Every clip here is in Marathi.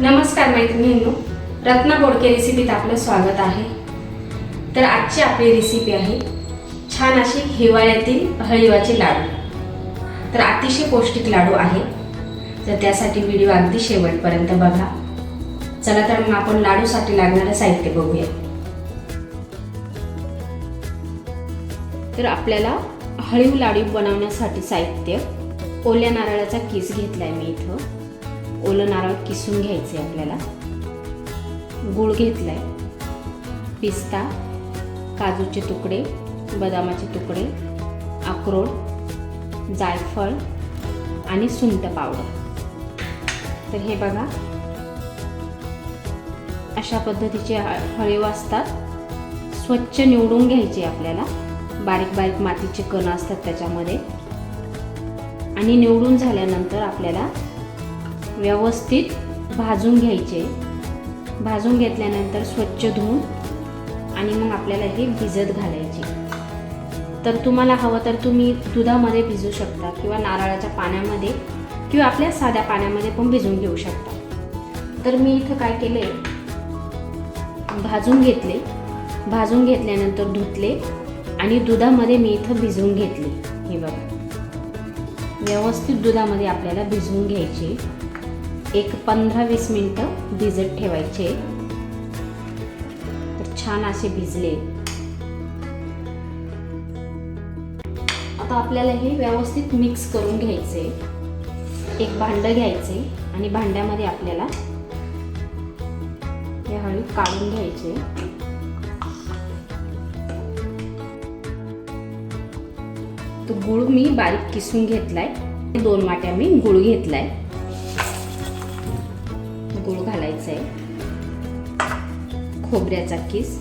नमस्कार मैत्रिणींनो रत्ना बोडके रेसिपीत आपलं स्वागत आहे. तर आजची आपली रेसिपी आहे छान अशी हिवाळ्यातील हळीवाचे लाडू. तर अतिशय पौष्टिक लाडू आहे. तर त्यासाठी व्हिडिओ अगदी शेवटपर्यंत बघा. चला तर मग आपण लाडूसाठी लागणारं साहित्य बघूया. तर आपल्याला हळीव लाडू बनवण्यासाठी साहित्य ओल्या नारळाचा किस आहे मी इथं. ओलं नारळ किसून घ्यायचे आपल्याला. गूळ घेतलाय. पिस्ता काजूचे तुकडे बदामाचे तुकडे अक्रोड जायफळ आणि सुंट पावडर. तर हे बघा. अशा पद्धतीचे फळे हळीव असतात. स्वच्छ निवडून घ्यायचे आपल्याला. बारीक बारीक मातीचे कण असतात त्याच्यामध्ये. आणि निवडून झाल्यानंतर आपल्याला व्यवस्थित भाजून घ्यायचे. भाजून घेतल्यानंतर स्वच्छ धुवून आणि मग आपल्याला हे भिजत घालायचे. तर तुम्हाला हवं तर तुम्ही दुधामध्ये भिजू शकता किंवा नारळाच्या पाण्यामध्ये किंवा आपल्या साध्या पाण्यामध्ये पण भिजवून घेऊ शकता. तर मी इथं काय केले? भाजून घेतले. भाजून घेतल्यानंतर धुतले आणि दुधामध्ये मी इथं भिजवून घेतले. हे बघा. व्यवस्थित दुधामध्ये आपल्याला भिजवून घ्यायची. एक पंधरा वीस मिनटं भिजत ठेवायचे. तर छान असे भिजले. आता आपल्याला हे व्यवस्थित मिक्स करून घ्यायचे. एक भांडं घ्यायचे आणि भांड्यामध्ये आपल्याला हे हळू काढून घ्यायचे. तो गुळ मी बारीक किसून घेतलाय. दोन वाट्या मी गुळ घेतलाय. खोबऱ्याचा किस.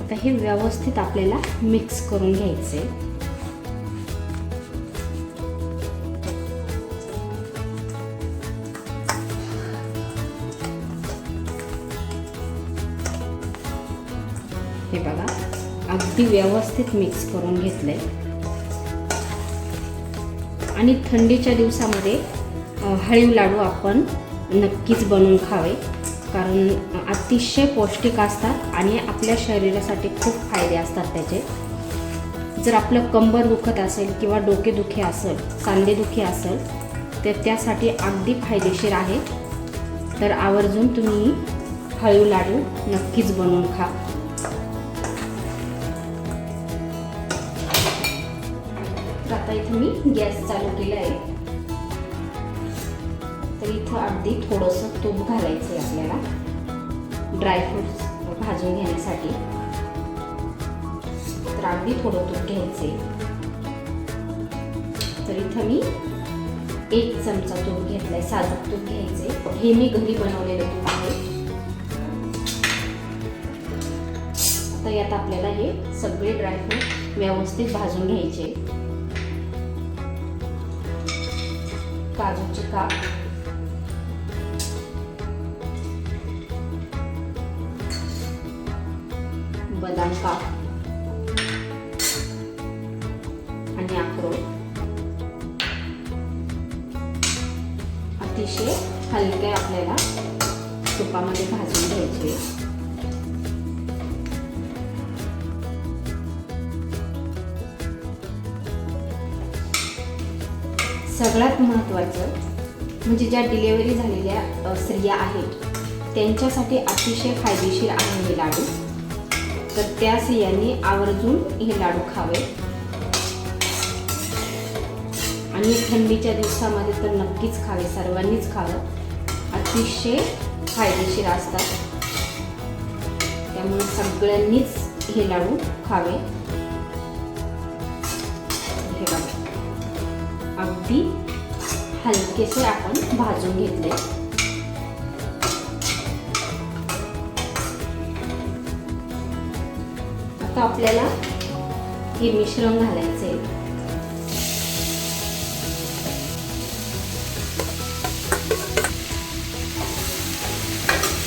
आता हे व्यवस्थित आपल्याला मिक्स करून घ्यायचे हे बघा अगदी व्यवस्थित मिक्स करून घेतलंय. आणि थंडीच्या दिवसामध्ये हळीव लाडू आपण नक्कीच बनवून खावे. कारण अतिशय पौष्टिक असतात आणि आपल्या शरीरासाठी खूप फायदे असतात त्याचे. जर आपलं कंबर दुखत असेल किंवा डोकेदुखी असेल सांधेदुखी असेल तर त्यासाठी अगदी फायदेशीर आहे. तर आवर्जून तुम्ही हळू लाडू नक्कीच बनवून खा. आता इथे मी गॅस चालू केला आहे इथं अगदी थोडंसं तूप घालायचं आहे आपल्याला ड्रायफ्रुट्स भाजून घेण्यासाठी. तर अगदी थोडं तूप घ्यायचे तर इथं मी एक चमचा तूप घेतलाय साजूक तूप घ्यायचे हे मी घरी बनवलेलं तूप आहे. आता यात आपल्याला हे सगळे ड्रायफ्रूट व्यवस्थित भाजून घ्यायचे. काजूचे काप. बदाम काप आणि अक्रोड अतिशय हलके आपल्याला तुपामध्ये भाजून घ्यायचे. सगळ्यात महत्त्वाचं म्हणजे ज्या डिलेवरी झालेल्या स्त्रिया आहेत त्यांच्यासाठी अतिशय फायदेशीर आहे हे लाडू. तर त्या सियांनी आवर्जून हे लाडू खावे. आणि थंडीच्या दिवसामध्ये तर नक्कीच खावे सर्वांनीच खावं. अतिशय फायदेशीर असतात. त्यामुळे सगळ्यांनीच हे लाडू खावे. हे बघा. अगदी हलकेसे आपण भाजून घेतले. आपल्याला हे मिश्रण घालायचे.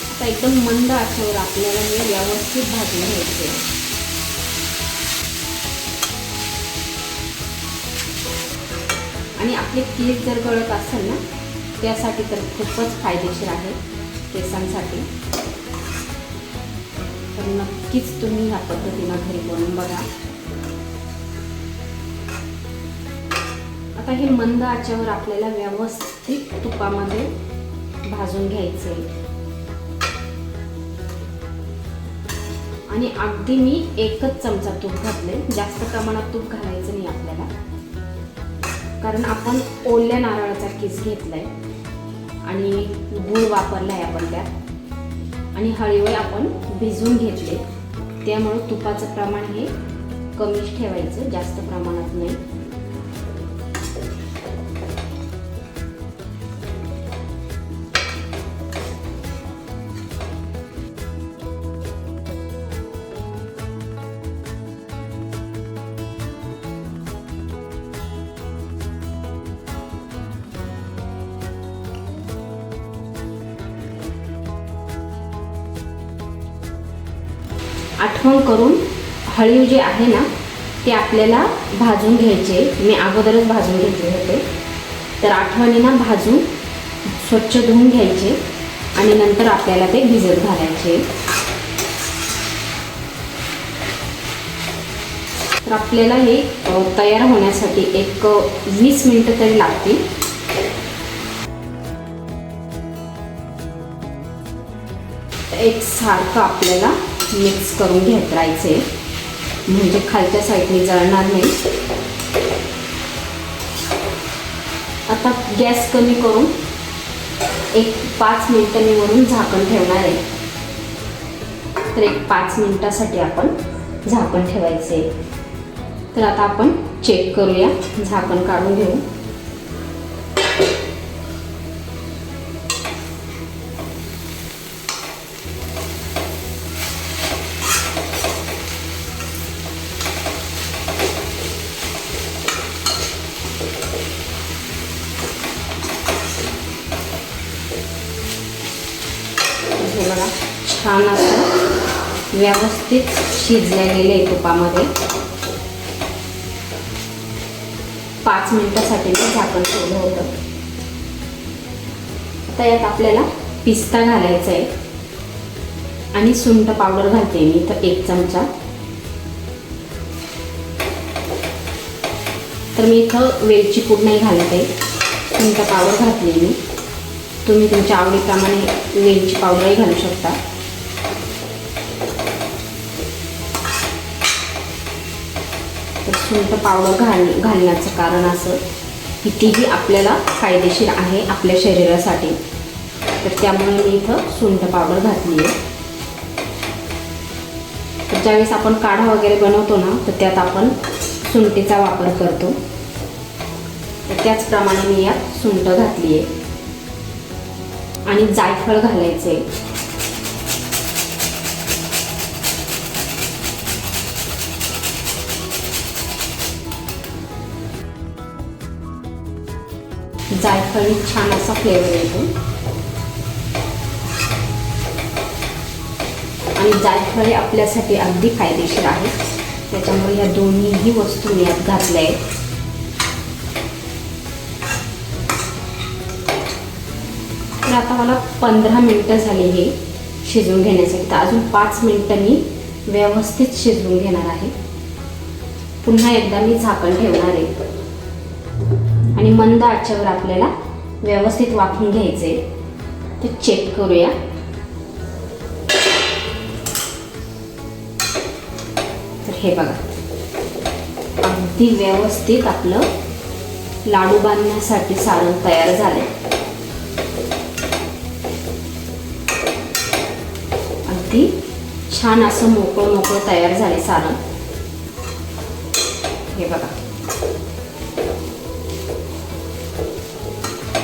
आता एकदम मंद आचेवर आपल्याला हे व्यवस्थित भाजून घ्यायचे. आणि आपले केस जर गळत असेल ना त्यासाठी तर खूपच फायदेशीर आहे केसांसाठी. तर नक्कीच तुम्ही ह्या पद्धतीनं घरी बनवून बघा. आता हे मंद आच्यावर आपल्याला व्यवस्थित तुपामध्ये भाजून घ्यायचे आणि अगदी मी एकच चमचा तूप घातले जास्त प्रमाणात तूप घालायचं नाही आपल्याला. कारण आपण ओल्या नारळाचा किस घेतलाय आणि गूळ वापरलाय आपण त्यात. आणि हळीवळी आपण भिजवून घेतले. त्यामुळं तुपाचं प्रमाण हे कमीच ठेवायचं जास्त प्रमाणात नाही. आठवण करून हळीव जे आहे ना ते आपल्याला भाजून घ्यायचे. मी अगोदरच भाजून घेतले होते. तर आठवणींना भाजून स्वच्छ धुवून घ्यायचे आणि नंतर आपल्याला ते भिजत घालायचे. तर आपल्याला हे तयार होण्यासाठी एक वीस मिनटं तरी लागतील. एक सारखं आपल्याला मिक्स करून घेत राहायचे म्हणजे खालच्या साईडने जळणार नाही. आता गॅस कमी करून एक पाच मिनटांनी वरून झाकण ठेवणार आहे. तर एक पाच मिनिटासाठी आपण झाकण ठेवायचे. तर आता आपण चेक करूया. झाकण काढून घेऊ. हे बघा छान असं व्यवस्थित शिजल्या गेले आहे तुपामध्ये. पाच मिनिटासाठी मी झाकण ठेवलं होतं. आता यात आपल्याला पिस्ता घालायचा आहे. आणि सुंठ पावडर घालते मी इथं एक चमचा. तर मी इथं वेलची पूड नाही घालत आहे. सुंठ पावडर घातली मी. तुम्ही तुमच्या आवडीप्रमाणे वेलची पावडरही घालू शकता. तर सुंठ पावडर घाल घालण्याचं कारण असं की तीही आपल्याला फायदेशीर आहे आपल्या शरीरासाठी. तर त्यामुळे मी इथं सुंठ पावडर घातली आहे. तर ज्यावेळेस आपण काढा वगैरे बनवतो ना तर त्यात आपण सुंठीचा वापर करतो. तर त्याचप्रमाणे मी यात सुंठ घातली आहे. आणि जायफळ घालायचे. जायफळी छान असा फ्लेवर येतो. आणि जायफळे आपल्यासाठी अगदी फायदेशीर आहे. त्याच्यामुळे या दोन्हीही वस्तू मी यात घातल्या आहेत. तर आता मला पंधरा मिनटं झाली हे शिजवून घेण्यासाठी. तर अजून पाच मिनटं मी व्यवस्थित शिजवून घेणार आहे. पुन्हा एकदा मी झाकण ठेवणार आहे. आणि मंद आचेवर आपल्याला व्यवस्थित वाफून घ्यायचे ते चेक करूया. तर हे बघा. अगदी व्यवस्थित आपलं लाडू बांधण्यासाठी सारण तयार झालंय. अगदी छान असं मोकळं मोकळं तयार झाले सारण हे बघा.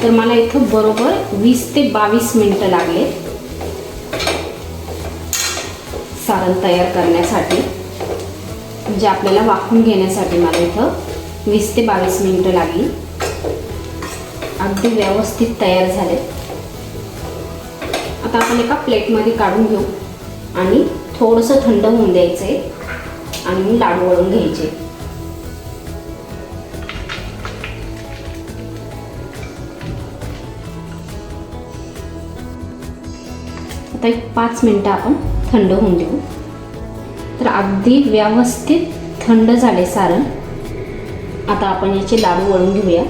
तर मला इथं बरोबर वीस ते बावीस मिनटं लागले. सारण तयार करण्यासाठी. म्हणजे आपल्याला वाकून घेण्यासाठी मला इथं वीस ते बावीस मिनटं लागली. अगदी व्यवस्थित तयार झाले. आता आपण एका प्लेटमध्ये काढून घेऊ. आणि थोडंसं थंड होऊन द्यायचं आहे आणि लाडू वळून घ्यायचे. आता एक पाच मिनटं आपण थंड होऊन देऊ. तर अगदी व्यवस्थित थंड झाले सारण. आता आपण याचे लाडू वळून घेऊया.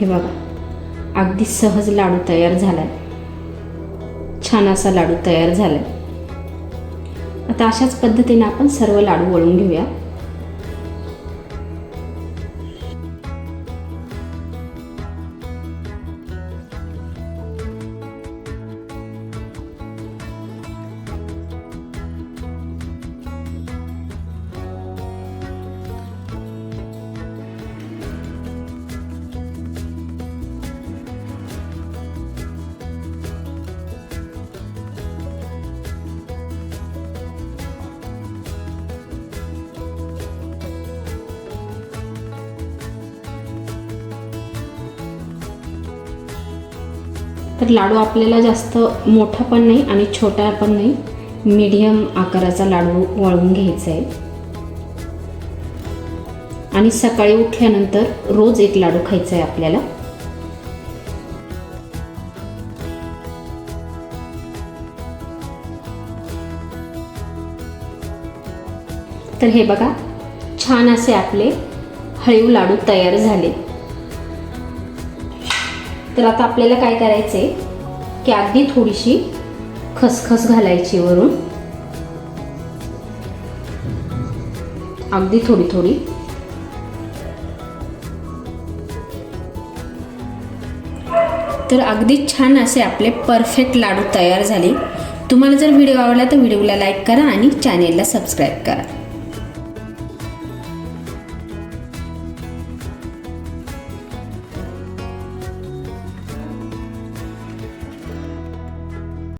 हे बघा. अगदी सहज लाडू तयार झालाय. छान असा लाडू तयार झालाय. आता अशाच पद्धतीने आपण सर्व लाडू वळून घेऊया. तर लाडू आपल्याला जास्त मोठा पण नाही आणि छोटा पण नाही. मीडियम आकाराचा लाडू वळवून घ्यायचा आहे. आणि सकाळी उठल्यानंतर रोज एक लाडू खायचा आहे आपल्याला. तर हे बघा छान असे आपले हळीव लाडू तयार झाले. तर आता आपल्याला काय करायचं आहे की अगदी थोडीशी खसखस घालायची वरून. अगदी थोडी थोडी. तर अगदी छान असे आपले परफेक्ट लाडू तयार झाले. तुम्हाला जर व्हिडिओ आवडला तर व्हिडिओला लाईक करा आणि चॅनेलला सबस्क्राईब करा.